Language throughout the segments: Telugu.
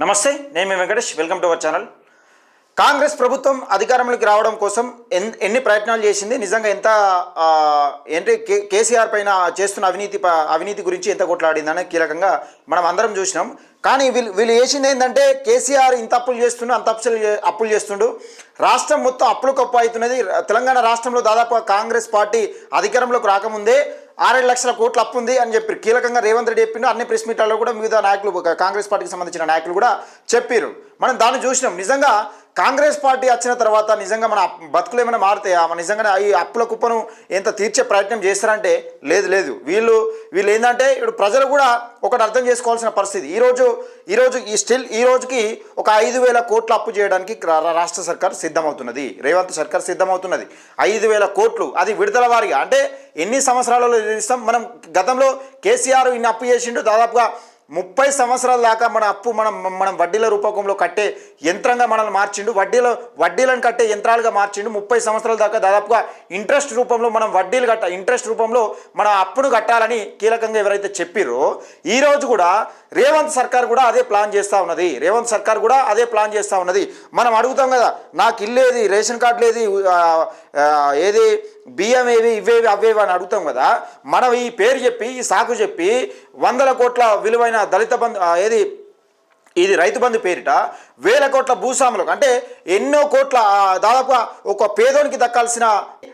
నమస్తే నేను మీ Venkatesh. Welcome to our channel Congress ప్రభుత్వం అధికారంలోకి రావడం కోసం ఎన్ ఎన్ని ప్రయత్నాలు చేసింది? నిజంగా ఎంత ఏంటి కే కేసీఆర్ పైన చేస్తున్న అవినీతి ప- అవినీతి గురించి ఎంత కొట్లాడిందని కీలకంగా మనం అందరం చూసినాం. కానీ వీళ్ళు వీళ్ళు చేసింది ఏంటంటే కేసీఆర్ ఇంత అప్పులు చేస్తుండు అంత అప్పులు అప్పులు చేస్తుండు. రాష్ట్రం మొత్తం అప్పులు కప్పు అవుతున్నది. తెలంగాణ రాష్ట్రంలో దాదాపు కాంగ్రెస్ పార్టీ అధికారంలోకి రాకముందే ఆరేడు లక్షల కోట్ల అప్పు ఉంది అని చెప్పి కీలకంగా రేవంత్ రెడ్డి చెప్పిండు. అన్ని ప్రెస్ మీట్లలో కూడా మిగతా నాయకులు కాంగ్రెస్ పార్టీకి సంబంధించిన నాయకులు కూడా చెప్పారు మనం దాన్ని చూసినాం. నిజంగా కాంగ్రెస్ పార్టీ వచ్చిన తర్వాత నిజంగా మన బతుకులు ఏమైనా మారుతాయా? మన నిజంగా ఈ అప్పుల కుప్పను ఎంత తీర్చే ప్రయత్నం చేస్తారంటే లేదు లేదు. వీళ్ళు వీళ్ళు ఏంటంటే ఇప్పుడు ప్రజలు కూడా ఒకటి అర్థం చేసుకోవాల్సిన పరిస్థితి. ఈరోజు ఈరోజు ఈ స్టిల్ ఈ రోజుకి ఒక ఐదు వేల కోట్లు అప్పు చేయడానికి రాష్ట్ర సర్కార్ సిద్ధమవుతున్నది. రేవంత్ సర్కార్ సిద్ధమవుతున్నది. ఐదు వేల కోట్లు అది విడుదల వారిగా. అంటే ఎన్ని సంవత్సరాలలో ఇస్తాం మనం గతంలో కేసీఆర్ ఇన్ని అప్పు చేసిండు దాదాపుగా ముప్పై సంవత్సరాల దాకా మన అప్పు మనం మనం వడ్డీల రూపకంలో కట్టే యంత్రంగా మనల్ని మార్చిండు. వడ్డీలో వడ్డీలను కట్టే యంత్రాలుగా మార్చిండు. ముప్పై సంవత్సరాల దాకా దాదాపుగా ఇంట్రెస్ట్ రూపంలో మనం వడ్డీలు కట్ట ఇంట్రెస్ట్ రూపంలో మన అప్పును కట్టాలని కీలకంగా ఎవరైతే చెప్పిరో ఈరోజు కూడా రేవంత్ సర్కార్ కూడా అదే ప్లాన్ చేస్తూ ఉన్నది. రేవంత్ సర్కార్ కూడా అదే ప్లాన్ చేస్తూ ఉన్నది. మనం అడుగుతాం కదా నాకు ఇల్లేది రేషన్ కార్డు లేది ఏది బియ్యం ఏవి ఇవేవి అవేవి అని అడుగుతాం కదా మనం ఈ పేరు చెప్పి ఈ సాకు చెప్పి వందల కోట్ల విలువైన దళిత బంధు ఏది ఇది రైతు బంధు పేరిట వేల కోట్ల భూస్వాములకు అంటే ఎన్నో కోట్ల దాదాపుగా ఒక పేదోనికి దక్కాల్సిన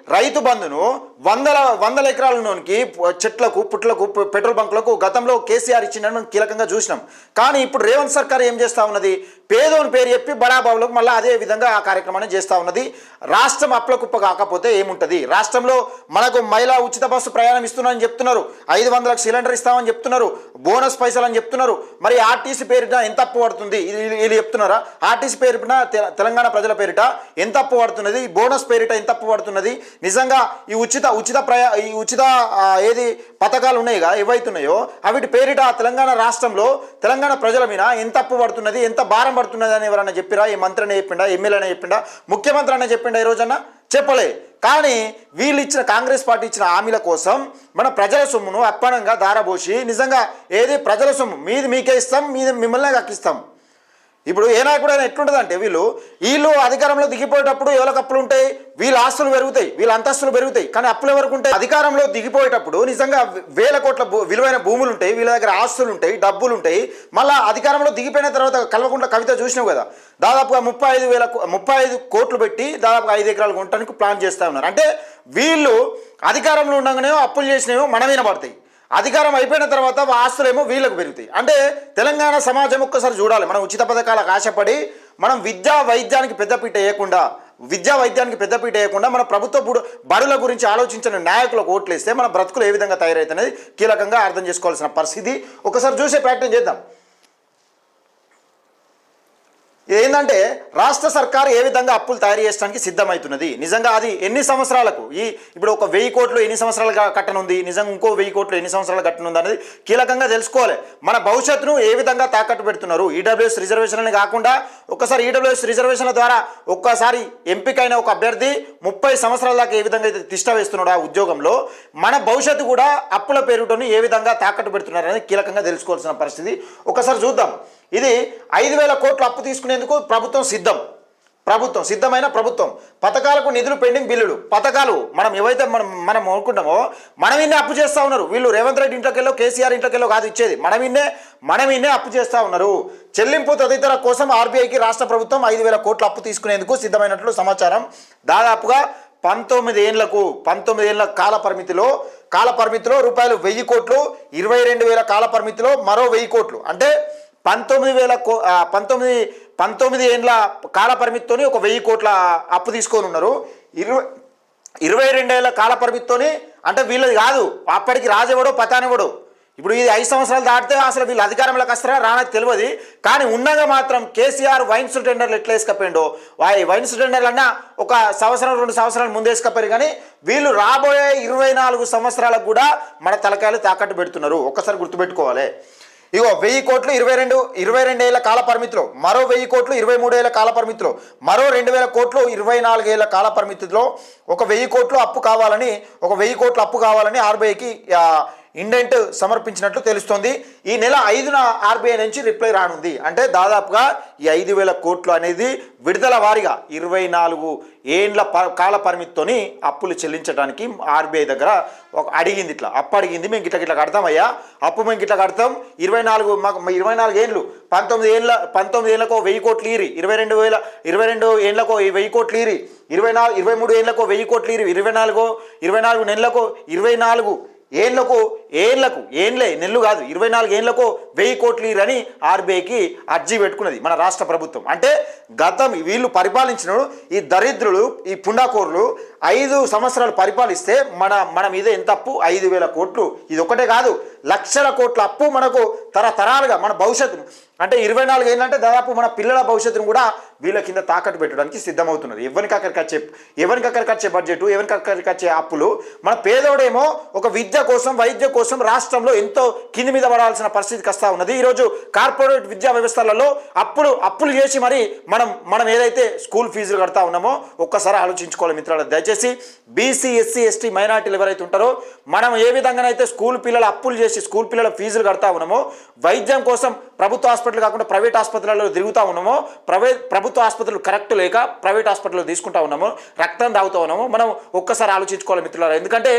రైతు బంధును వందల వందల ఎకరాలలోనికి చెట్లకు పుట్లకు పెట్రోల్ బంకులకు గతంలో కేసీఆర్ ఇచ్చిందని మనం కీలకంగా చూసినాం. కానీ ఇప్పుడు రేవంత్ సర్కార్ ఏం చేస్తా ఉన్నది? పేదోని పేరు చెప్పి బడాబాబులకు మళ్ళీ అదే విధంగా ఆ కార్యక్రమాన్ని చేస్తూ ఉన్నది. రాష్ట్రం అప్లకుప్ప కాకపోతే ఏముంటుంది? రాష్ట్రంలో మనకు మహిళా ఉచిత బస్సు ప్రయాణం ఇస్తున్నారని చెప్తున్నారు. ఐదు వందలకు సిలిండర్ ఇస్తామని చెప్తున్నారు. బోనస్ పైసలు అని చెప్తున్నారు. మరి ఆర్టీసీ పేరిట ఎంత అప్పు పడుతుంది? ఇది వీళ్ళు- చెప్తున్నారా? ఆర్టీసీ పేరిట తెలంగాణ ప్రజల పేరిట ఎంత అప్పు పడుతున్నది? బోనస్ పేరిట ఎంత అప్పు పడుతున్నది? నిజంగా ఈ ఉచిత ఉచిత ప్రయా ఈ ఉచిత ఏది పథకాలు ఉన్నాయిగా ఏవైతున్నాయో అవిటి పేరిట తెలంగాణ రాష్ట్రంలో తెలంగాణ ప్రజల మీద ఎంత అప్పు పడుతున్నది ఎంత భారం పడుతున్నది అని ఎవరన్నా చెప్పిరా? ఈ మంత్రి అనే చెప్పిండా? ఎమ్మెల్యే అనే చెప్పిండా? ముఖ్యమంత్రి అనే చెప్పిండా ఈ చెప్పలే. కానీ వీళ్ళు ఇచ్చిన కాంగ్రెస్ పార్టీ ఇచ్చిన హామీల కోసం మన ప్రజల సొమ్మును అప్పనంగా దారబోసి నిజంగా ఏది ప్రజల సొమ్ము? మీది మీకే ఇస్తాం మీది మిమ్మల్ని కక్కిస్తాం ఇప్పుడు ఏ నాయకుడైనా ఎట్లుంటుందంటే వీళ్ళు వీళ్ళు అధికారంలో దిగిపోయేటప్పుడు ఎవరికి అప్పులు ఉంటాయి? వీళ్ళ ఆస్తులు పెరుగుతాయి వీళ్ళ అంతస్తులు పెరుగుతాయి. కానీ అప్పులు ఎవరికి ఉంటాయి? అధికారంలో దిగిపోయేటప్పుడు నిజంగా వేల కోట్ల భూ- విలువైన భూములు ఉంటాయి వీళ్ళ దగ్గర ఆస్తులు ఉంటాయి డబ్బులు ఉంటాయి. మళ్ళీ అధికారంలో దిగిపోయిన తర్వాత కల్వకుంట్ల కవిత చూసినావు కదా? దాదాపుగా ముప్పై ఐదు వేల ముప్పై ఐదు కోట్లు పెట్టి దాదాపుగా ఐదు ఎకరాలు కొనడానికి ప్లాన్ చేస్తూ ఉన్నారు. అంటే వీళ్ళు అధికారంలో ఉండగానే అప్పులు చేసినవి మన మీద పడతాయి. అధికారం అయిపోయిన తర్వాత ఆ ఆస్తులేమో వీళ్ళకు పెరుగుతాయి. అంటే తెలంగాణ సమాజం ఒక్కసారి చూడాలి. మనం ఉచిత పథకాలకు ఆశపడి మనం విద్యా వైద్యానికి పెద్దపీట వేయకుండా విద్యా వైద్యానికి పెద్దపీట వేయకుండా మన ప్రభుత్వ బుడు బడుల గురించి ఆలోచించిన నాయకులకు ఓట్లేస్తే మన బ్రతుకులు ఏ విధంగా తయారవుతున్నది కీలకంగా అర్థం చేసుకోవాల్సిన పరిస్థితి. ఒకసారి చూసే ప్రయత్నం చేద్దాం. ఏంటంటే రాష్ట్ర సర్కారు ఏ విధంగా అప్పులు తయారు చేయడానికి సిద్ధమవుతున్నది నిజంగా అది ఎన్ని సంవత్సరాలకు? ఈ ఇప్పుడు ఒక వెయ్యి కోట్లు ఎన్ని సంవత్సరాలు కట్టనుంది? నిజంగా ఇంకో వెయ్యి కోట్లు ఎన్ని సంవత్సరాలు కట్టనుంది అనేది కీలకంగా తెలుసుకోవాలి. మన భవిష్యత్తును ఏ విధంగా తాకట్టు పెడుతున్నారు? ఈడబ్ల్యూఎస్ రిజర్వేషన్ కాకుండా ఒకసారి ఈడబ్ల్యూఎస్ రిజర్వేషన్ల ద్వారా ఒక్కసారి ఎంపికైన ఒక అభ్యర్థి ముప్పై సంవత్సరాల దాకా ఏ విధంగా అయితే తిష్ట వేస్తున్నాడో ఆ ఉద్యోగంలో మన భవిష్యత్తు కూడా అప్పుల పేరుటోని ఏ విధంగా తాకట్టు పెడుతున్నారు అనేది కీలకంగా తెలుసుకోవాల్సిన పరిస్థితి. ఒకసారి చూద్దాం. ఇది ఐదు వేల కోట్లు అప్పు తీసుకునేందుకు ప్రభుత్వం సిద్ధం. ప్రభుత్వం సిద్ధమైన ప్రభుత్వం. పథకాలకు నిధులు పెండింగ్ బిల్లులు. పథకాలు మనం ఏవైతే మనం మనం అనుకుంటామో మనం ఇన్నే అప్పు చేస్తూ ఉన్నారు. వీళ్ళు రేవంత్ రెడ్డి ఇంట్లోకెళ్ళో కేసీఆర్ ఇంట్లోకెళ్ళో కాదు ఇచ్చేది. మనం ఇన్నే మనం ఇన్నే అప్పు చేస్తూ ఉన్నారు. చెల్లింపు తదితర కోసం ఆర్బీఐకి రాష్ట్ర ప్రభుత్వం ఐదు వేల కోట్లు అప్పు తీసుకునేందుకు సిద్ధమైనట్లు సమాచారం. దాదాపుగా పంతొమ్మిది ఏళ్ళకు పంతొమ్మిది ఏళ్ళ కాల పరిమితిలో కాల పరిమితిలో రూపాయలు వెయ్యి కోట్లు ఇరవై రెండు వేల కాల పరిమితిలో మరో వెయ్యి కోట్లు. అంటే పంతొమ్మిది వేల కో పంతొమ్మిది పంతొమ్మిది ఏండ్ల కాలపరిమితితోని ఒక వెయ్యి కోట్ల అప్పు తీసుకొని ఉన్నారు. ఇరవై ఇరవై రెండేళ్ళ కాలపరిమితితోని అంటే వీళ్ళది కాదు అప్పటికి రాజెవడో పతానివడో ఇప్పుడు ఇది ఐదు సంవత్సరాలు దాటితే అసలు వీళ్ళు అధికారంలోకి వస్తారా రానది తెలియదు. కానీ ఉండగా మాత్రం కేసీఆర్ వైన్స్ టెండర్లు ఎట్లా వేసుకపోయిండో వాయి వైన్స్ టెండర్లు అన్నా ఒక సంవత్సరం రెండు సంవత్సరాలు ముందు వేసుకపోయారు కానీ వీళ్ళు రాబోయే ఇరవై నాలుగు సంవత్సరాలకు కూడా మన తలకాయలు తాకట్టు పెడుతున్నారు. ఒక్కసారి గుర్తుపెట్టుకోవాలి. ఇగో వెయ్యి కోట్లు ఇరవై రెండు ఇరవై రెండు ఏళ్ళ కాల పరిమితిలో మరో వెయ్యి కోట్లు ఇరవై మూడు ఏళ్ళ కాల పరిమితిలో మరో రెండు వేల కోట్లు ఇరవై నాలుగేళ్ళ కాల పరిమితిలో ఒక వెయ్యి కోట్లు అప్పు కావాలని ఒక వెయ్యి కోట్లు అప్పు కావాలని ఆర్బీఐకి ఇండెంట్ సమర్పించినట్లు తెలుస్తోంది. ఈ నెల ఐదున ఆర్బీఐ నుంచి రిప్లై రానుంది. అంటే దాదాపుగా ఈ ఐదు వేల కోట్లు అనేది విడుదల వారీగా ఇరవై నాలుగు ఏండ్ల ప కాల పరిమితితోని అప్పులు చెల్లించడానికి ఆర్బీఐ దగ్గర ఒక అడిగింది ఇట్లా. అప్పు అడిగింది. మేము గిట్ల గిట్ల కడతామయ్యా అప్పు మేము గిట్ల కడతాం. ఇరవై నాలుగు మాకు ఇరవై నాలుగు ఏండ్లు. పంతొమ్మిది ఏళ్ళ పంతొమ్మిది ఏళ్ళకో వెయ్యి కోట్లు ఈరి. ఇరవై రెండు వేల ఇరవై రెండు ఏళ్ళకో వెయ్యి కోట్లు ఈరి. ఇరవై నాలుగు ఇరవై మూడు ఏళ్ళకో వెయ్యి కోట్లు ఈరి. ఇరవై నాలుగో ఇరవై నాలుగు నెలలకు ఇరవై నాలుగు ఏళ్ళకు ఏళ్ళకు ఏళ్ళే నెల్లు కాదు ఇరవై నాలుగు ఏళ్ళకు వెయ్యి కోట్లు ఇరని ఆర్బీఐకి అర్జీ పెట్టుకున్నది మన రాష్ట్ర ప్రభుత్వం. అంటే గతం వీళ్ళు పరిపాలించిన ఈ దరిద్రులు ఈ పుండాకోర్లు ఐదు సంవత్సరాలు పరిపాలిస్తే మన మన మీద ఎంత అప్పు? ఐదు వేల కోట్లు. ఇది ఒకటే కాదు లక్షల కోట్ల అప్పు మనకు తరతరాలుగా మన భవిష్యత్తును. అంటే ఇరవై నాలుగు ఏంటంటే దాదాపు మన పిల్లల భవిష్యత్తును కూడా వీళ్ళ కింద తాకట్టు పెట్టడానికి సిద్ధమవుతున్నది. ఎవరికి అక్కడికి వచ్చే ఎవరికి అక్కడికి వచ్చే బడ్జెట్ ఎవరికి అక్కడికి వచ్చే అప్పులు? మన పేదోడేమో ఒక విద్య కోసం వైద్య కోసం రాష్ట్రంలో ఎంతో కింది మీద పడాల్సిన పరిస్థితికి వస్తూ ఉన్నది. ఈరోజు కార్పొరేట్ విద్యా వ్యవస్థలలో అప్పులు అప్పులు చేసి మరి మనం మనం ఏదైతే స్కూల్ ఫీజులు కడతా ఉన్నామో ఒక్కసారి ఆలోచించుకోవాలి మిత్రులు దయచేసి బీసీ ఎస్సీ ఎస్టీ మైనార్టీలు ఎవరైతే ఉంటారో మనం ఏ విధంగానైతే స్కూల్ పిల్లల అప్పులు చేసి స్కూల్ పిల్లల ఫీజులు కడతా ఉన్నామో వైద్యం కోసం ప్రభుత్వ హాస్పిటల్ కాకుండా ప్రైవేట్ ఆసుపత్రులలో తిరుగుతూ ఉన్నామో ప్రైవేట్ ప్రభుత్వ ఆసుపత్రులు కరెక్ట్ లేక ప్రైవేట్ హాస్పిటల్లో తీసుకుంటా ఉన్నాము రక్తం తాగుతూ ఉన్నాము మనం ఒక్కసారి ఆలోచించుకోవాలి మిత్రులారా. ఎందుకంటే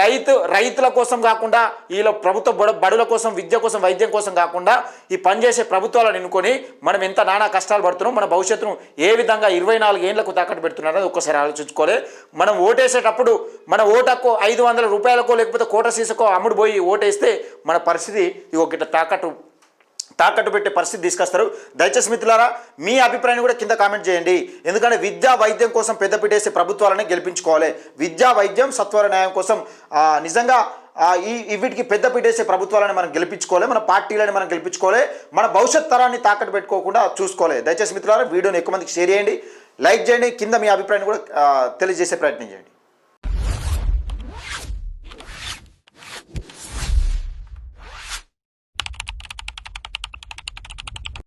రైతు రైతుల కోసం కాకుండా వీళ్ళ ప్రభుత్వ బడ బడుల కోసం విద్య కోసం వైద్యం కోసం కాకుండా ఈ పనిచేసే ప్రభుత్వాలను ఎన్నుకొని మనం ఎంత నానా కష్టాలు పడుతున్నాం మన భవిష్యత్తును ఏ విధంగా ఇరవై నాలుగు ఏళ్ళకు తాకట్టు పెడుతున్నారో ఒక్కసారి ఆలోచించుకోవాలి. మనం ఓటేసేటప్పుడు మన ఓటకు ఐదు వందల రూపాయలకో లేకపోతే కోట సీసకో అమ్ముడు పోయి ఓటేస్తే మన పరిస్థితి ఇగో గిట్ట తాకట్టు తాకట్టు పెట్టే పరిస్థితి తీసుకొస్తారు. దయచేసి మిత్రులారా మీ అభిప్రాయాన్ని కూడా కింద కామెంట్ చేయండి. ఎందుకంటే విద్యా వైద్యం కోసం పెద్దపీట వేసే ప్రభుత్వాలని గెలిపించుకోవాలి. విద్యా వైద్యం సత్వర న్యాయం కోసం నిజంగా ఈ వీటికి పెద్ద పీటేసే ప్రభుత్వాలని మనం గెలిపించుకోవాలి. మన పార్టీలని మనం గెలిపించుకోవాలి. మన భవిష్యత్ తరాన్ని తాకట్టు పెట్టుకోకుండా చూసుకోవాలి. దయచేసి మిత్రులారా వీడియోని ఎక్కువ మందికి షేర్ చేయండి. లైక్ చేయండి. కింద మీ అభిప్రాయాన్ని కూడా తెలియజేసే ప్రయత్నం చేయండి.